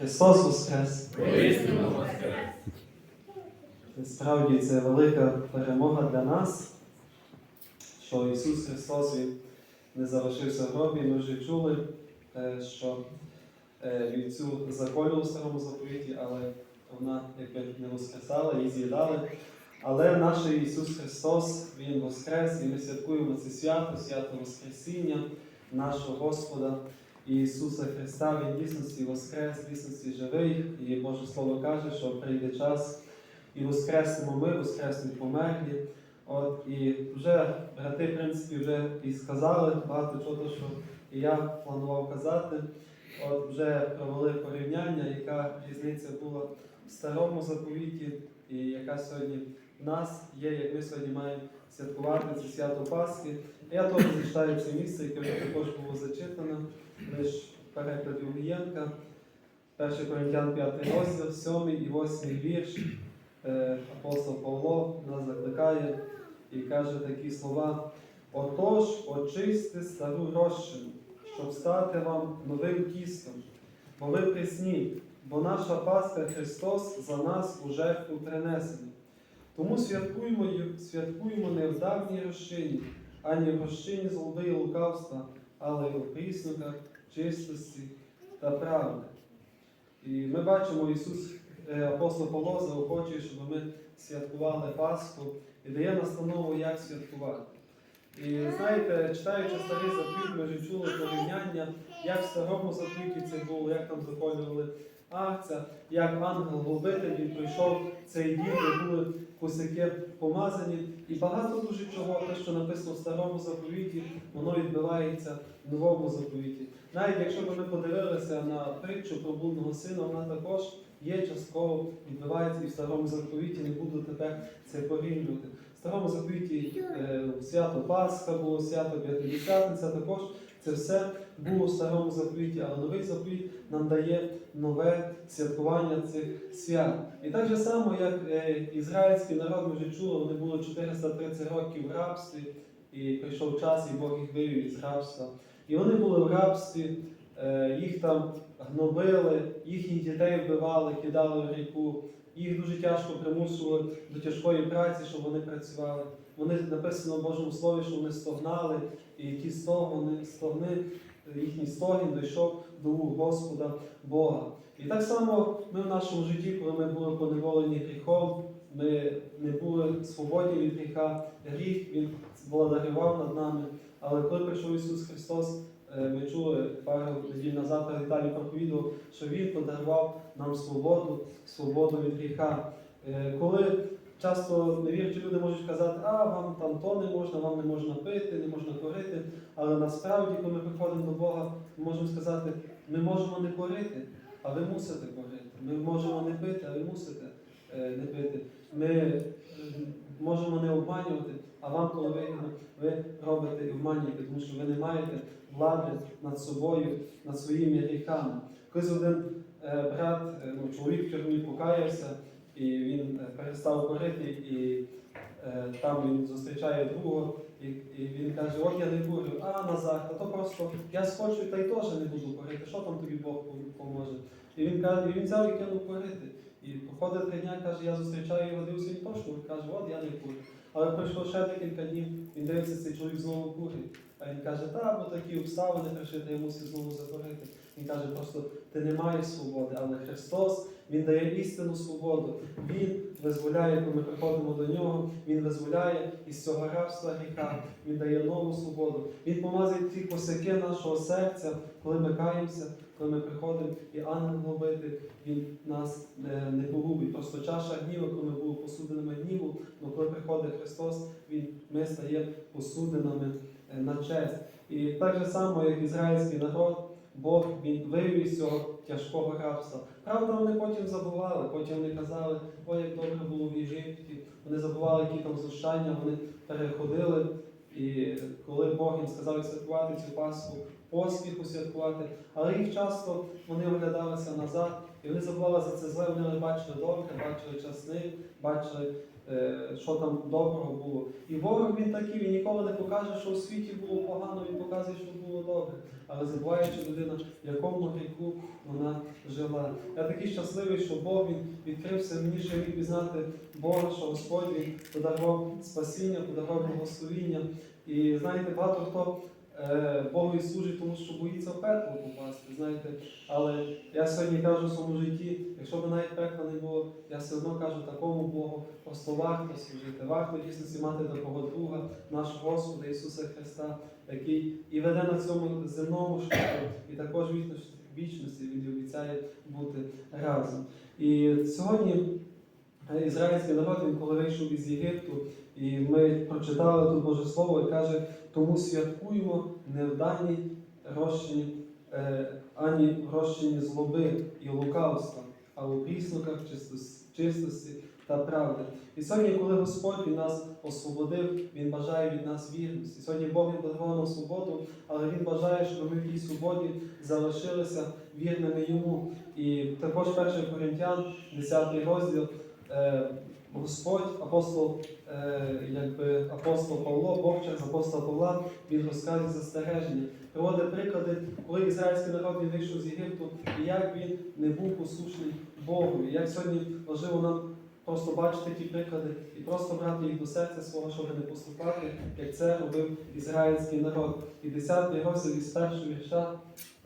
Христос Воскрес! Справді це велика перемога для нас, що Ісус Христос Він не залишився в гробі. Ми вже чули, е, що е, вівцю заколював у старому заповіті, але вона якби не воскресала, її з'їдали. Але наш Ісус Христос, Він Воскрес, і ми святкуємо це свято, свято Воскресіння нашого Господа Ісуса Христа. Він дійсності Воскрес, дійсності живий. І Боже Слово каже, що прийде час і воскреснемо ми, воскреснуть померлі. От і вже брати, в принципі, вже і сказали багато чого, що і я планував казати. От вже провели порівняння, яка різниця була в старому заповіті, і яка сьогодні в нас є, як ми сьогодні маємо святкувати це свято Пасхи. Я теж зачитаю це місце, яке вже також було зачитано, лише перекладі Угієнка, 1 Коринтян 5 розділ, 7 і 8 вірш. Е, Апостол Павло нас закликає і каже такі слова. Отож, очисти стару розчину, щоб стати вам новим тістом, бо ви присні, бо наша Пасха Христос за нас у жертву принесений. Тому святкуємо, святкуємо не в давній розчині, ані в розчині злоби і лукавства, але й у пріснуках чистості та правди. І ми бачимо, Ісус, е, апостол Павло заохочує, щоб ми святкували Пасху і дає настанову, як святкувати. І знаєте, читаючи старий заповіт, ми вже чули порівняння, як в старому заповіті це було, як там заколювали акця, як ангел-губитель він прийшов цей дім, де були косяки помазані. І багато дуже чого, те, що написано в старому заповіті, воно відбувається в новому заповіті. Навіть якщо б ми подивилися на притчу про блудного сина, вона також є частково відбувається і в старому заповіті, не буду тепер це порівнювати. В старому заповіті е, свято Пасха було, свято П'ятидесятниця також. Це все було в старому заповіті, але новий заповіт нам дає нове святкування цих свят. І так же само, як е, ізраїльський народ, ми вже чули, вони були 430 років в рабстві, і прийшов час, і Бог їх вивів із рабства. І вони були в рабстві, е, їх там гнобили, їхніх дітей вбивали, кидали в ріку. Їх дуже тяжко примусували до тяжкої праці, щоб вони працювали. Вони написано в Божому Слові, що вони стогнали, і ті стогони, стогни, їхній стогін дійшов до вух Господа Бога. І так само ми в нашому житті, коли ми були поневолені гріхом, ми не були свободні від гріха, гріх він владарював над нами. Але коли прийшов Ісус Христос, е, ми чули пару неділь назад Віталій проповідував, що Він подарував нам свободу, свободу від гріха. Е, Коли часто невірчі люди можуть казати, а вам там то не можна, вам не можна пити, не можна курити. Але насправді, коли ми приходимо до Бога, ми можемо сказати, ми можемо не курити, а ви мусите курити. Ми можемо не пити, а ви мусите е, не пити. Ми е, можемо не обманювати, а вам, коли вигідно, ви робите і обманюєте, тому що ви не маєте влади над собою, над своїми гріхами. Колись один е, брат, ну, чоловік в тюрмі покаявся, і він е, перестав курити, і е, там він зустрічає другого, і, і він каже, от я не курю, а Назар, та то просто я схочу та й теж не буду курити, що там тобі Бог поможе? І він каже, і він взяв і кинув курити. І проходить три дня, каже, я зустрічаю його, дивлюся, він точно, каже, от я не курю. Але пройшло ще декілька днів, він дивиться, цей чоловік знову курить. А він каже, та, бо такі обставини прийшли, я мусив знову закурити. Він каже, просто ти не маєш свободи, але Христос Він дає істинну свободу. Він визволяє, коли ми приходимо до нього, Він визволяє із цього рабства гріха, Він дає нову свободу. Він помазує ті косяки нашого серця, коли ми каємося, коли ми приходимо, і ангел губити, він нас не, не погубить. Просто чаша гніву, коли ми були посудинами гніву, але коли приходить Христос, він, ми стаємо посудинами на честь. І так же само, як ізраїльський народ, Бог він вивів із цього тяжкого рабства. Правда, вони потім забували, потім вони казали, ой, як добре було в Єгипті. Вони забували, які там знущання, вони переходили. І коли Бог їм сказав святкувати цю Пасху, поспіху святкувати, але їх часто вони оглядалися назад, і вони забували за це зле, вони не бачили добре, бачили часник, бачили, що там доброго було. І ворог він такий, він ніколи не покаже, що у світі було погано, він показує, що було добре. Але забуваючи людина, в якому гріху вона жила. Я такий щасливий, що Бог він відкрився мені, що я міг пізнати Бога, що Господь він подарував спасіння, подарував благословіння. І знаєте, багато хто е, Богу і служить, тому що боїться пекло попасти. Знаєте, але я сьогодні кажу в своєму житті, якщо б навіть пекла не було, я все одно кажу такому Богу, просто варто служити, варто дійсно мати такого друга, нашого Господа Ісуса Христа, який і веде на цьому земному шляху, і також в вічності- вічності Він обіцяє бути разом. І сьогодні е, ізраїльський народ, він коли вийшов із Єгипту, і ми прочитали тут Боже Слово, і каже, тому святкуємо не в даній розчині, е, ані в розчині злоби і лукавства, а у пріснуках чистос- чистості та правди. І сьогодні, коли Господь Він нас освободив, Він бажає від нас вірності. Сьогодні Бог Він подарував нам свободу, але Він бажає, щоб ми в тій свободі залишилися вірними Йому. І також 1 Коринтян, 10 розділ, е, Господь, апостол, е, якби апостол Павло, Бог через апостола Павла, він розказує застереження, приводить приклади, коли ізраїльський народ він вийшов з Єгипту, і як він не був послушний Богу. І як сьогодні важливо нам просто бачити ті приклади і просто брати їх до серця свого, щоб не поступати, як це робив ізраїльський народ. І 10 розділ із першого вірша,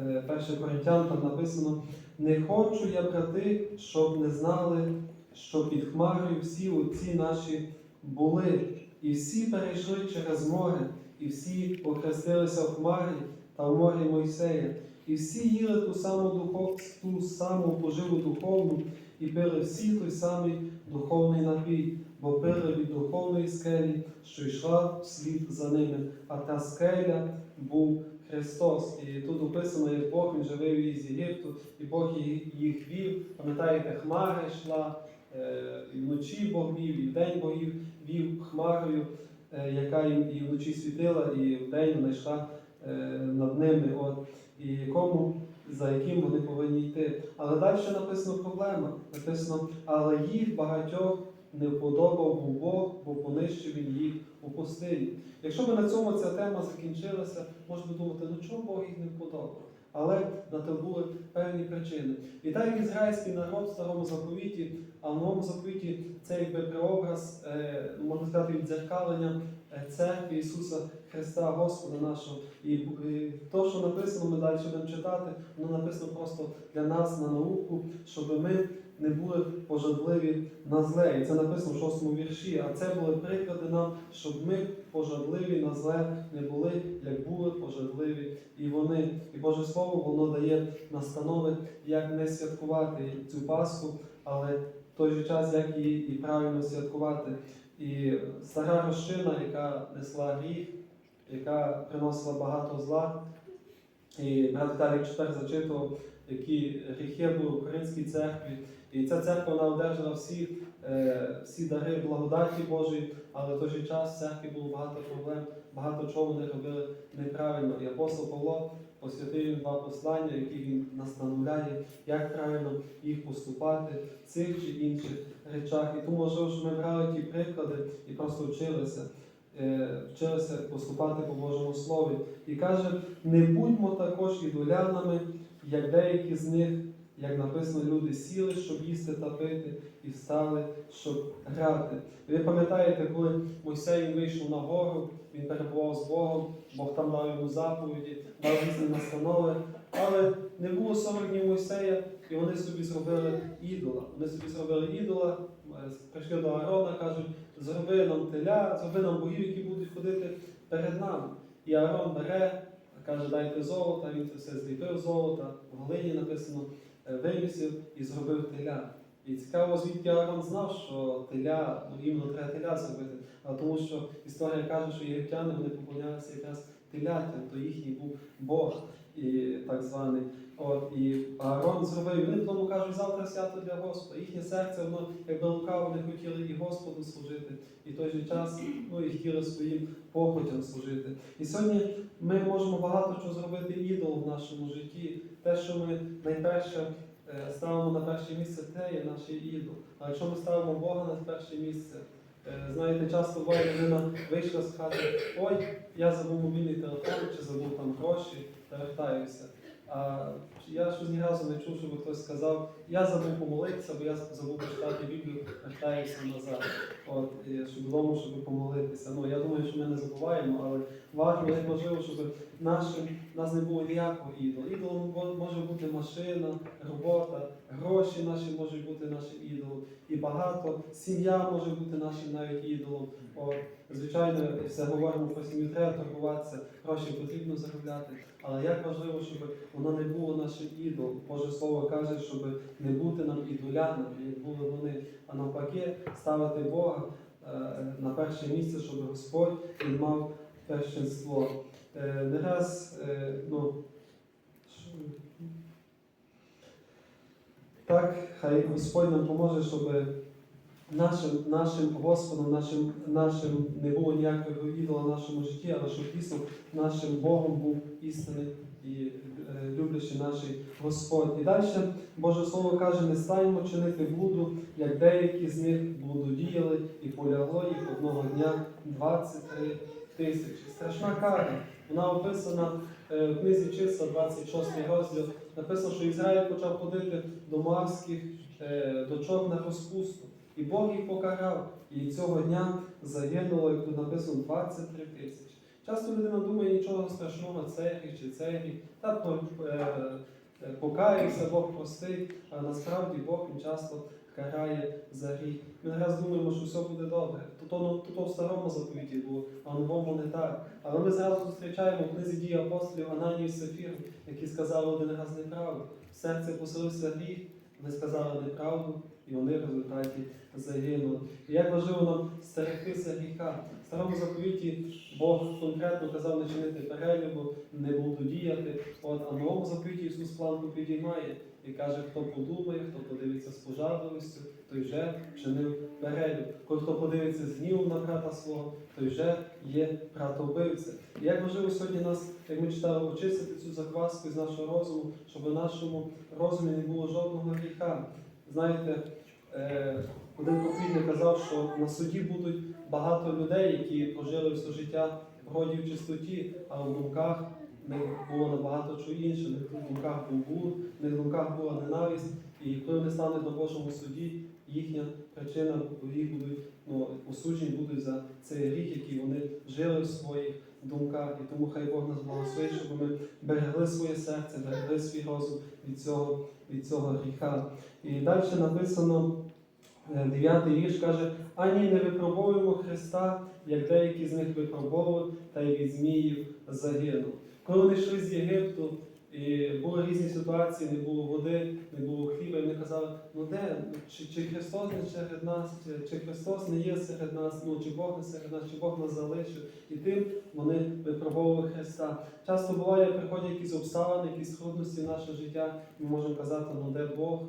е, 1 Коринтян, там написано: не хочу я, брати, щоб не знали, що під хмарою всі отці наші були, і всі перейшли через море, і всі похрестилися в хмарі та в морі Мойсея, і всі їли ту саму духов, ту саму поживу духовну, і пили всі той самий духовний напій, бо пили від духовної скелі, що йшла вслід за ними. А та скеля був Христос. І тут описано, як Бог він же вивів їх з Єгипту, і Бог їх- вів. Пам'ятаєте, хмара йшла, і вночі Бог вів, і вдень Бог вів, хмарою, е, яка їм і вночі світила, і вдень вона йшла е, над ними. От. І якому, за яким вони повинні йти. Але далі написано проблема. Написано, але їх багатьох не вподобав був Бог, бо понищив він їх у пустині. Якщо б на цьому ця тема закінчилася, можна думати, ну чому Бог їх не вподобав? Але на те були певні причини. І так ізраїльський народ в старому заповіті, а в новому заповіті це якби преобраз, е, можна сказати, віддзеркалення е, церкви Ісуса Христа, Господа нашого. І, і то, що написано, ми далі будемо читати, воно написано просто для нас на науку, щоб ми не були пожадливі на зле. І це написано в шостому вірші. А це були приклади нам, щоб ми пожадливі на зле не були, як були пожадливі і вони. І Боже Слово, воно дає настанови, як не святкувати цю Пасху, але в той же час, як її і правильно святкувати. І стара розчина, яка несла гріх, яка приносила багато зла. І брат Віталій тепер зачитував, які гріхи були в Українській церкві. І ця церква вона одержала всі, е, всі дари благодаті Божої, але в той же час в церкві було багато проблем, багато чого вони робили неправильно. І апостол Павло посвятив їм два послання, які він нас нануляє, як правильно їх поступати в цих чи інших речах. І тому можливо, що ми брали ті приклади і просто вчилися. е, Вчилися поступати по Божому Слові. І каже, не будьмо також ідолянами, як деякі з них, як написано, люди сіли, щоб їсти та пити, і встали, щоб грати. Ви пам'ятаєте, коли Мойсей вийшов на гору, він перебував з Богом, Бог там дав йому заповіді, дав різні настанови, але не було 40 днів Мойсея, і вони собі зробили ідола. Вони собі зробили ідола, е, прийшли до Аарона, кажуть, зроби нам теля, зроби нам богів, які будуть ходити перед нами. І Аарон бере, каже, дайте золота, він це все зліпив золота, в глині написано, е, і зробив теля. І цікаво, звідки Аарон знав, що теля, ну іменно треба теля зробити. А тому що історія каже, що єгиптяни вони поклонялися якраз телятям, то їхній був Бог і так званий. От, і Аарон зробив, вони тому кажуть, завтра свято для Господа. Їхнє серце, воно якби лукаво, вони хотіли і Господу служити, і в той же час ну, і хотіли своїм похотям служити. І сьогодні ми можемо багато чого зробити ідол в нашому житті. Те, що ми найперше е, ставимо на перше місце, те є наш ідол. А якщо ми ставимо Бога на перше місце, е, знаєте, часто буває, людина вийшла з хати, ой, я забув мобільний телефон чи забув там гроші, та вертаюся. Я щось ні разу не чув, щоб хтось сказав, я забув помолитися, бо я забув почитати Біблію, вертаюся назад. От, щоб додому, щоб помолитися. Ну, я думаю, що ми не забуваємо, але важливо, як важливо, щоб нашим, нас не було ніякого ідола. Ідолом може бути машина, робота, гроші наші можуть бути нашим ідолом. І багато, сім'я може бути нашим навіть ідолом. От, звичайно, все говоримо про сім'ю, треба торгуватися, гроші потрібно заробляти. Але як важливо, щоб воно не було нашим ідолом. Боже Слово каже, щоб не бути нам ідолянами, як були вони, а навпаки, ставити Бога е, на перше місце, щоб Господь він мав першинство. Е, Не раз, е, ну, так, хай Господь нам поможе, щоб нашим, нашим Господом, нашим, нашим не було ніякого ідола в нашому житті, але щоб дійсно нашим Богом був істинний і е, люблячий наш Господь. І далі Боже Слово каже, не станьмо чинити блуду, як деякі з них блудодіяли, і полягло їх одного дня 23 тисячі. Страшна кара. Вона описана е, в книзі числа, 26 розділ. Написано, що Ізраїль почав ходити до мавських е, дочок на розпусту. І Бог їх покарав. І цього дня загинуло, як тут написано, 23 тисячі. Часто людина думає, нічого страшного, це гріх чи це гріх. Та то, е, е, Бог простить, а насправді Бог часто карає за гріх. Ми раз думаємо, що все буде добре. То, то, то, то в старому заповіті було, а в новому не так. Але ми зараз зустрічаємо в книзі дії апостолів Ананію і Сафіру, які сказали один раз неправду. В серце поселився гріх, вони сказали неправду, і вони в результаті загинули. І як важливо нам стерегтися гріха. В старому заповіті Бог конкретно казав не чинити перелюбу, не блудодіяти. От, а в новому заповіті Ісус планку підіймає і каже, хто подумає, хто подивиться з пожадливістю, той вже вчинив перелюб. Хто подивиться з гнівом на брата свого, той вже є братовбивця. І як важливо сьогодні нас, як ми читали, очистити цю закваску з нашого розуму, щоб у нашому розумі не було жодного гріха. Знаєте, один проповідник казав, що на суді будуть багато людей, які прожили все життя в роді в чистоті, а в думках в було набагато чого інше. В думках був блуд, в них в думках була ненависть. І коли вони стануть на Божому суді, їхня причина, їх будуть ну, осуджені будуть за цей гріх, який вони жили в своїх думках. І тому хай Бог нас благословить, щоб ми берегли своє серце, берегли свій розум від цього, від цього гріха. І далі написано, е, дев'ятий вірш каже, ані не випробовуємо Христа, як деякі з них випробовували, та й від зміїв загинув. Коли вони йшли з Єгипту, і були різні ситуації, не було води, не було хліба, і вони казали, ну де, чи, чи Христос не серед нас, чи, чи Христос не є серед нас, ну чи Бог не серед нас, чи Бог нас залишив. І тим вони випробовували Христа. Часто буває, приходять якісь обставини, якісь трудності в наше життя, ми можемо казати, ну де Бог,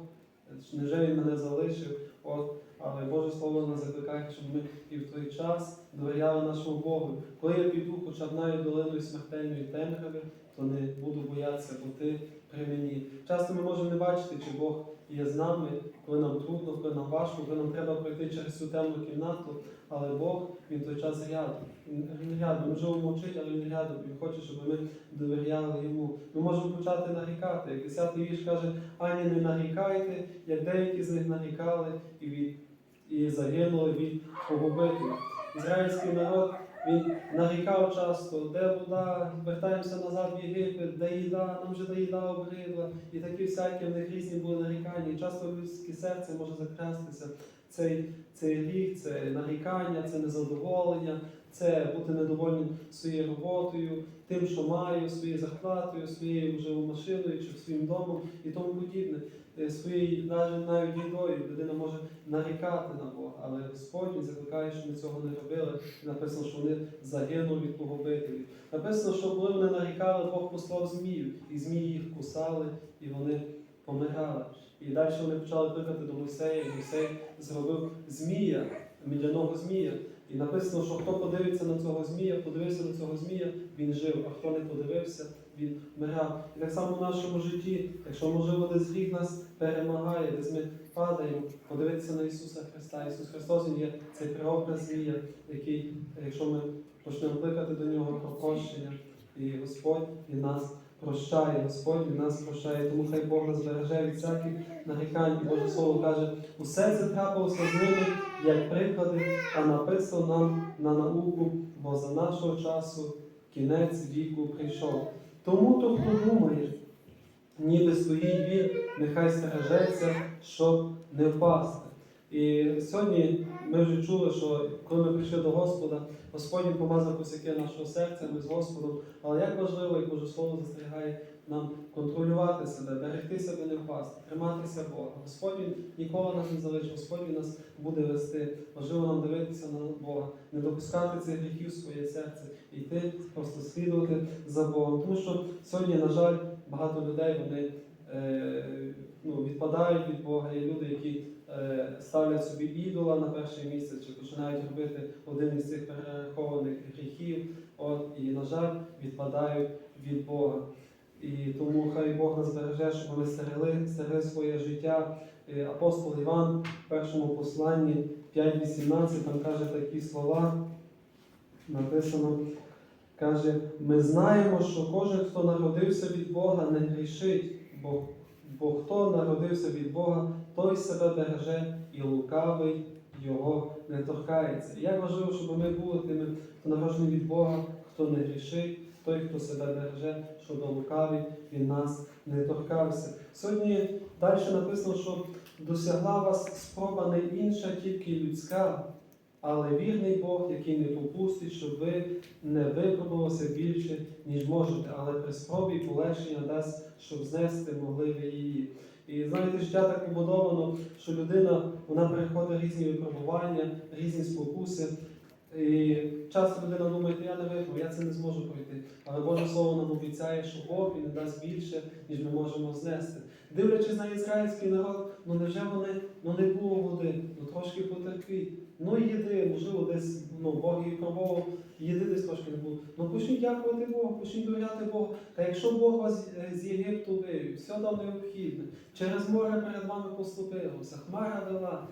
невже Він мене залишив? От, але Боже Слово нас закликає, щоб ми і в той час довіряли нашому Богу. Коли я піду, хоча б навіть долиною смертельної темряви, то не буду боятися, бо ти при мені. Часто ми можемо не бачити, чи Бог є з нами, коли нам трудно, коли нам важко, коли нам треба пройти через цю темну кімнату, але Бог він той час рядом. Він рядом, можливо, мовчить, але він рядом. Він хоче, щоб ми довіряли йому. Ми можемо почати нарікати. Як 10 вірш каже, ані не нарікайте, як деякі з них нарікали і від і загинули від погубителя. Ізраїльський народ він нарікав часто, де вода, вертаємося назад в Єгипет, де їда, нам вже де їда обридла, і такі всякі в них різні були нарікання. І часто людське серце може закрастися. Цей, цей гріх, це нарікання, це незадоволення, це бути недовольним своєю роботою, тим, що маю, своєю зарплатою, своєю можливо, машиною чи своїм домом і тому подібне. Е, Своєю навіть навіть їдою людина може нарікати на Бога, але Господь він закликає, щоб ми цього не робили. Написано, що вони загинули від погубителів. Написано, що коли вони нарікали, Бог послав змію, і змії їх кусали, і вони помирали. І далі вони почали кликати до Мойсея, і Мойсей зробив змія, мідяного змія. І написано, що хто подивиться на цього змія, подивився на цього змія, він жив, а хто не подивився, він вмирав. І так само в нашому житті, якщо можливо десь гріх нас перемагає, десь ми падаємо, подивитися на Ісуса Христа. Ісус Христос Він є цей преобраз змія, який, якщо ми почнемо кликати до нього про прощення, і Господь Він нас прощає, Господь від нас прощає. Тому хай Бог нас береже від всяких нарікань. І Боже Слово каже, усе це трапилося з ними як приклади, а написано нам на науку, бо за нашого часу кінець віку прийшов. Тому то, хто думає, ніби стоїть він, нехай стережеться, щоб не впасти. І сьогодні ми вже чули, що коли ми прийшли до Господа, Господь помазав косяки нашого серця, ми з Господом. Але як важливо, як Боже Слово застерігає нам контролювати себе, берегти себе не впасти, триматися Бога. Господь ніколи нас не залишить, Господь нас буде вести. Важливо нам дивитися на Бога, не допускати цих гріхів своє серце, і йти просто слідувати за Богом. Тому що сьогодні, на жаль, багато людей вони е, ну, відпадають від Бога. Є люди, які ставлять собі ідола на перше місце, чи починають робити один із цих перерахованих гріхів. От, і, на жаль, відпадають від Бога. І тому хай Бог нас береже, щоб ми стерегли, стерегли своє життя. Е, Апостол Іван в першому посланні 5.18 там каже такі слова. Написано, каже, ми знаємо, що кожен, хто народився від Бога, не грішить, бо, бо хто народився від Бога, той себе береже і лукавий його не торкається. Як важливо, щоб ми були тими, хто народжений від Бога, хто не грішить, той, хто себе береже, щоб лукавий він нас не торкався. Сьогодні далі написано, що досягла вас спроба не інша, тільки людська, але вірний Бог, який не попустить, щоб ви не випробувалися більше, ніж можете, але при спробі полегшення дасть, щоб знести могли ви її. І знаєте, життя так побудовано, що людина вона переходить різні випробування, різні спокуси. І часто людина думає, я не витримаю, я це не зможу пройти. Але Боже Слово нам обіцяє, що Бог він не дасть більше, ніж ми можемо знести. Дивлячись на ізраїльський народ, ну невже вони ну не було води, ну трошки потерпіть. Ну і їди, можливо, десь ну, Бог їх пробував, їди десь трошки не було. Ну почніть дякувати Богу, почніть довіряти Богу. Та якщо Бог вас з Єгипту вивів, все дав необхідне, через море перед вами поступилося, хмара вела.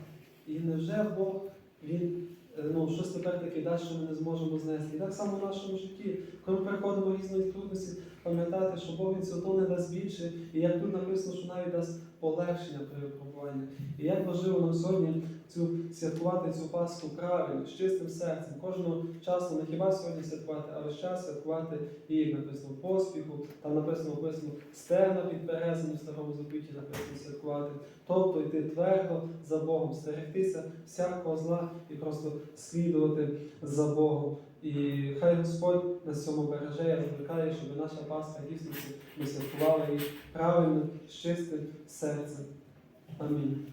І невже Бог він ну, щось тепер таке да, що ми не зможемо знести. І так само в нашому житті, коли ми переходимо різні трудності, пам'ятати, що Бог він все не дасть більше, і як тут написано, що навіть дасть полегшення при випробуванні. І як важливо нам сьогодні цю святкувати цю Пасху правильно, з чистим серцем, кожного часу, не хіба сьогодні святкувати, а весь святкувати і написано поспіху, там написано написано стегна під березами в старому заповіті написано святкувати. Тобто йти твердо за Богом, стерегтися всякого зла і просто слідувати за Богом. І хай Господь нас цьому береже, я закликаю, щоб наша Пасха дійсно ми святкували її правильно, з чистим серцем. Амінь.